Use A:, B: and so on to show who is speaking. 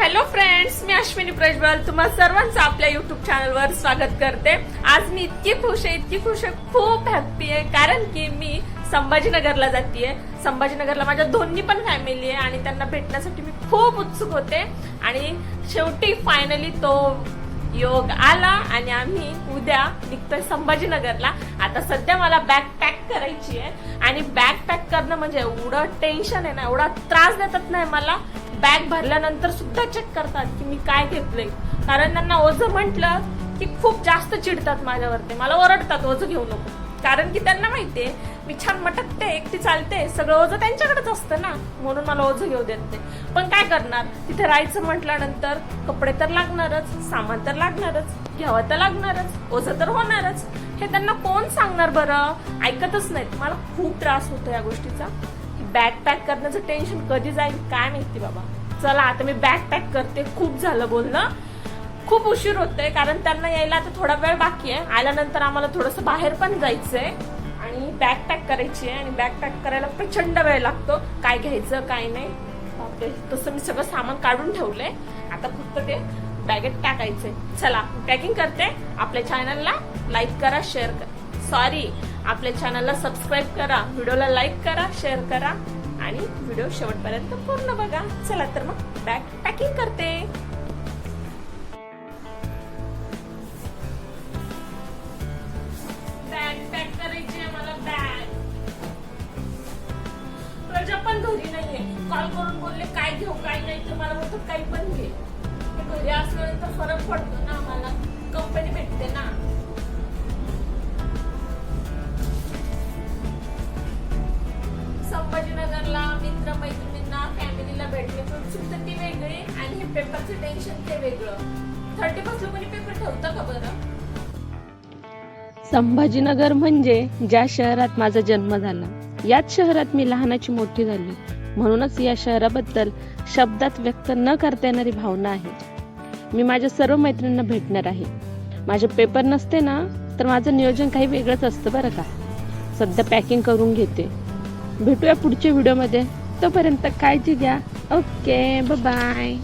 A: Hello friends मी अश्विनी प्रज्वल. तुम्हा सर्वांचं आपल्या युट्यूब चॅनलवर स्वागत करते. आज मी इतकी खुश आहे इतकी खुश आहे खूप हॅप्पी आहे कारण की मी संभाजीनगरला जाते संभाजीनगरला माझ्या दोन्ही पण फॅमिली आहे आणि त्यांना भेटण्यासाठी मी खूप उत्सुक होते. आणि शेवटी फायनली तो योग आला आणि आम्ही उद्या निघतोय संभाजीनगरला. आता सध्या मला बॅग पॅक करायची आहे. आणि बॅग पॅक करणं म्हणजे एवढं टेन्शन आहे ना एवढा त्रास देतात नाही मला. बॅग भरल्यानंतर सुद्धा चेक करतात की मी काय घेतलंय. कारण त्यांना ओझं म्हटलं की खूप जास्त चिडतात माझ्यावरती. मला ओरडतात ओझं घेऊ नको. कारण की त्यांना माहितीये मी छान मटकते एकटी चालते सगळं ओझं त्यांच्याकडेच असतं ना. म्हणून मला ओझं घेऊ देत नाही. पण काय करणार? तिथे राहायचं म्हटल्यानंतर कपडे तर लागणारच सामान तर लागणारच घ्यावं तर लागणारच ओझं तर होणारच. हे त्यांना कोण सांगणार बरं? ऐकतच नाहीत. मला खूप त्रास होतो या गोष्टीचा. बॅग पॅक करण्याचं टेन्शन कधी जाईल काय माहिती बाबा. चला आता मी बॅग पॅक करते. खूप झालं बोलणं. खूप उशीर होतोय कारण त्यांना यायला आता थोडा वेळ बाकी आहे. आल्यानंतर आम्हाला थोडस बाहेर पण जायचंय आणि बॅग पॅक करायची आहे आणि बॅग पॅक करायला प्रचंड वेळ लागतो. काय घ्यायचं काय नाही. ओके तसं मी सगळं सामान काढून ठेवलंय. आता फक्त ते बॅगेत टाकायचंय. चला पॅकिंग करते. आपल्या चॅनलला लाईक करा शेअर करा. सॉरी आपल्या चॅनलला सबस्क्राईब करा. व्हिडिओला लाईक करा शेअर करा. आणि व्हिडिओ शेवटपर्यंत पूर्ण बघा. चला तर मग बॅग पॅकिंग करते. बॅग पॅक करायची आहे मला बॅग प्रजा पण घरी नाहीये. कॉल करून बोलले काय घेऊ काय नाही? तर मला बोलतो काही पण घे. ते घरी असल्यानंतर फरक पडतो ना आम्हाला. मैत्रिणींना फॅमिलीला भेटले ती वेगळी आणि हे पेपरचं टेन्शन ते वेगळं. थर्टी फर्स्ट कोणी पेपर ठेवतं का बरं?
B: संभाजीनगर म्हणजे ज्या शहरात माझा जन्म झाला याच शहरात मी लहानाची मोठी झाली. म्हणूनच या शहराबद्दल शब्दात व्यक्त न करता येणारी भावना आहे. मी माझ्या सर्व मैत्रिणींना भेटणार आहे. माझे पेपर नसते ना तर माझं नियोजन काही वेगळंच असतं बरं का? सध्या पॅकिंग करून घेते. भेटूया पुढच्या व्हिडिओमध्ये तोपर्यंत काळजी घ्या. Okay bye